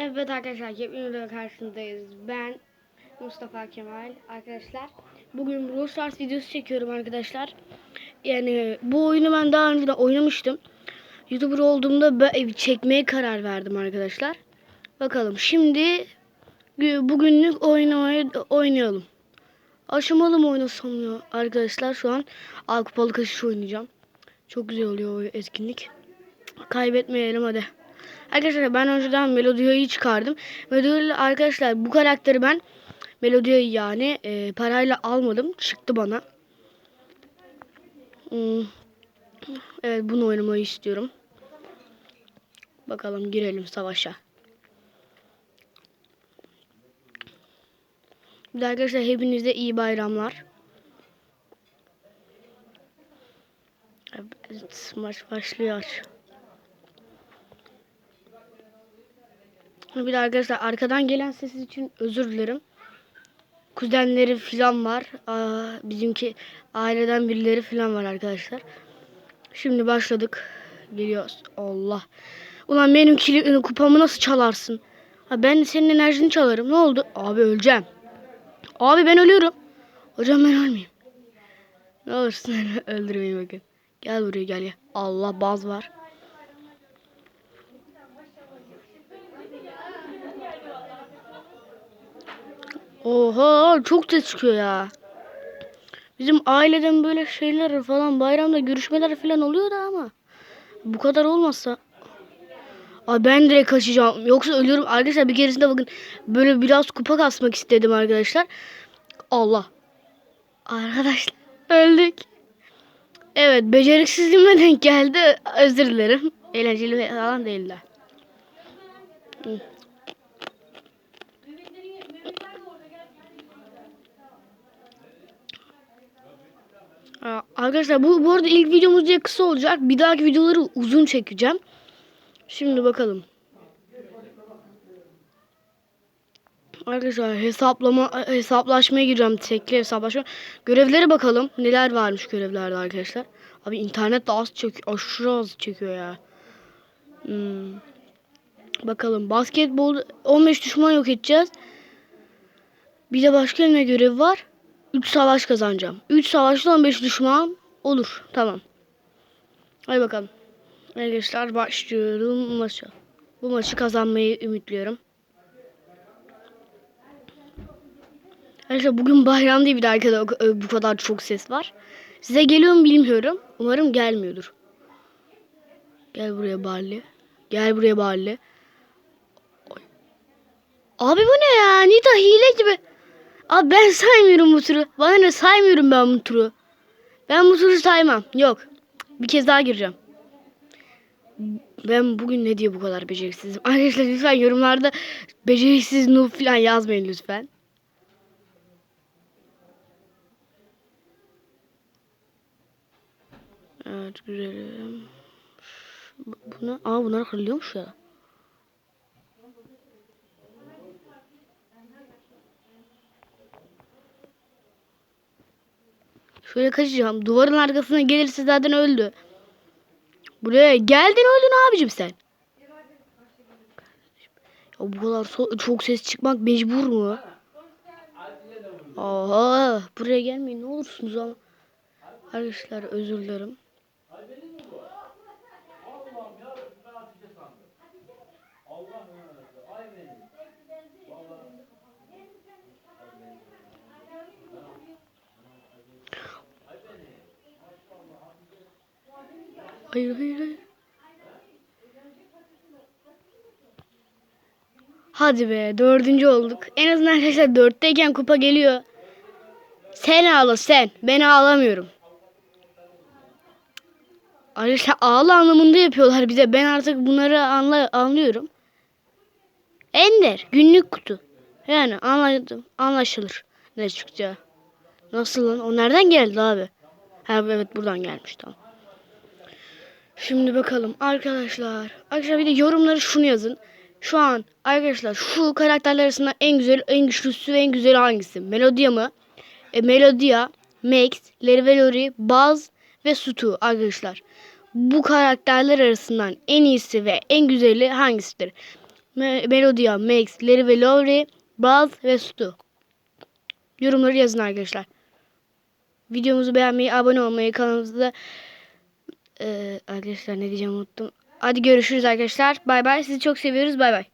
Evet arkadaşlar yepyeni karşınızdayız. Ben Mustafa Kemal arkadaşlar. Bugün Brawl Stars videosu çekiyorum arkadaşlar. Yani bu oyunu ben daha önce de oynamıştım. YouTuber olduğumda ben çekmeye karar verdim arkadaşlar. Bakalım şimdi gü- bugünlük oynamayı oynayalım. Aşamalı mı oynasam ya arkadaşlar şu an Al Kupalı Kaşış oynayacağım. Çok güzel oluyor o etkinlik. Kaybetmeyelim hadi. Arkadaşlar ben önceden Melodia'yı çıkardım. Melodia arkadaşlar bu karakteri ben Melodia'yı yani e, parayla almadım. Çıktı bana. Hmm. Evet bunu oynamayı istiyorum. Bakalım girelim savaşa. Bir arkadaşlar hepinize iyi bayramlar. Evet maç başlıyor. Bir de arkadaşlar arkadan gelen ses için özür dilerim. Kuzenleri falan var. Aa, bizimki aileden birileri falan var arkadaşlar. Şimdi başladık. Geliyoruz. Allah. Ulan benim kili, kupamı nasıl çalarsın? Ha, ben senin enerjini çalarım. Ne oldu? Abi öleceğim. Abi ben ölüyorum. Hocam ben ölmeyeyim. Ne olursun öldürmeyin bakın. Gel buraya gel ya. Allah baz var. Oha çok ses çıkıyor ya. Bizim aileden böyle şeyler falan bayramda görüşmeler falan oluyor da ama bu kadar olmazsa Ay ben direkt kaçacağım. Yoksa ölüyorum. Arkadaşlar bir keresinde bakın böyle biraz kupa kasmak istedim arkadaşlar. Allah. Arkadaşlar öldük. Evet beceriksizliğime denk geldi. Özür dilerim. Eğlenceli falan değildi. Arkadaşlar bu, bu arada ilk videomuz diye kısa olacak. Bir dahaki videoları uzun çekeceğim. Şimdi bakalım. Arkadaşlar hesaplama hesaplaşmaya gireceğim. Tekli hesaplaşma. Görevlere bakalım. Neler varmış görevlerde arkadaşlar. Abi internet de az çekiyor. Aşırı az çekiyor ya. Hmm. Bakalım. Basketbol 15 düşman yok edeceğiz. Bir de başka ne görev var? 3 savaş kazanacağım. 3 savaşta 15 düşman olur. Tamam. Hadi bakalım. Arkadaşlar başlıyorum maça. Bu maçı kazanmayı ümitliyorum. Arkadaşlar bugün bayram değil bir de arkada bu kadar çok ses var. Size geliyor mu bilmiyorum. Umarım gelmiyordur. Gel buraya Barley. Gel buraya Barley. Abi bu ne ya? Nita hile gibi. Abi ben saymıyorum bu turu. Bana ne saymıyorum ben bu turu. Ben bu turu saymam. Yok. Bir kez daha gireceğim. Ben bugün ne diye bu kadar beceriksizim? Arkadaşlar lütfen yorumlarda beceriksiz noob falan yazmayın lütfen. Evet güzelim. Bunu, aa bunlar kırılıyormuş ya. Şöyle kaçacağım. Duvarın arkasına gelirse zaten öldü. Buraya geldin öldün abicim sen. Ya bu kadar so çok ses çıkmak mecbur mu? Aha buraya gelmeyin ne olursunuz ama. Arkadaşlar özür dilerim. Hayır hayır hayır. Hadi be dördüncü olduk. En azından arkadaşlar dörtteyken kupa geliyor. Sen ağla sen. Ben ağlamıyorum. Arkadaşlar ağla anlamında yapıyorlar bize. Ben artık bunları anla anlıyorum. Ender günlük kutu. Yani anladım. Anlaşılır. Ne çıkacağı. Nasıl lan? O nereden geldi abi? Ha evet buradan gelmiş tamam. Şimdi bakalım arkadaşlar. Arkadaşlar bir de yorumları şunu yazın. Şu an arkadaşlar şu karakterler arasında en güzel, en güçlüsü ve en güzeli hangisi? Melodia mı? E, Melodia, Max, Lervelori, Buzz ve Stu arkadaşlar. Bu karakterler arasından en iyisi ve en güzeli hangisidir? Me- Melodia, Max, Larry ve Lowry, Buzz ve Stu. Yorumları yazın arkadaşlar. Videomuzu beğenmeyi, abone olmayı, kanalımızda Ee, arkadaşlar ne diyeceğim unuttum. Hadi görüşürüz arkadaşlar. Bay bay. Sizi çok seviyoruz. Bay bay.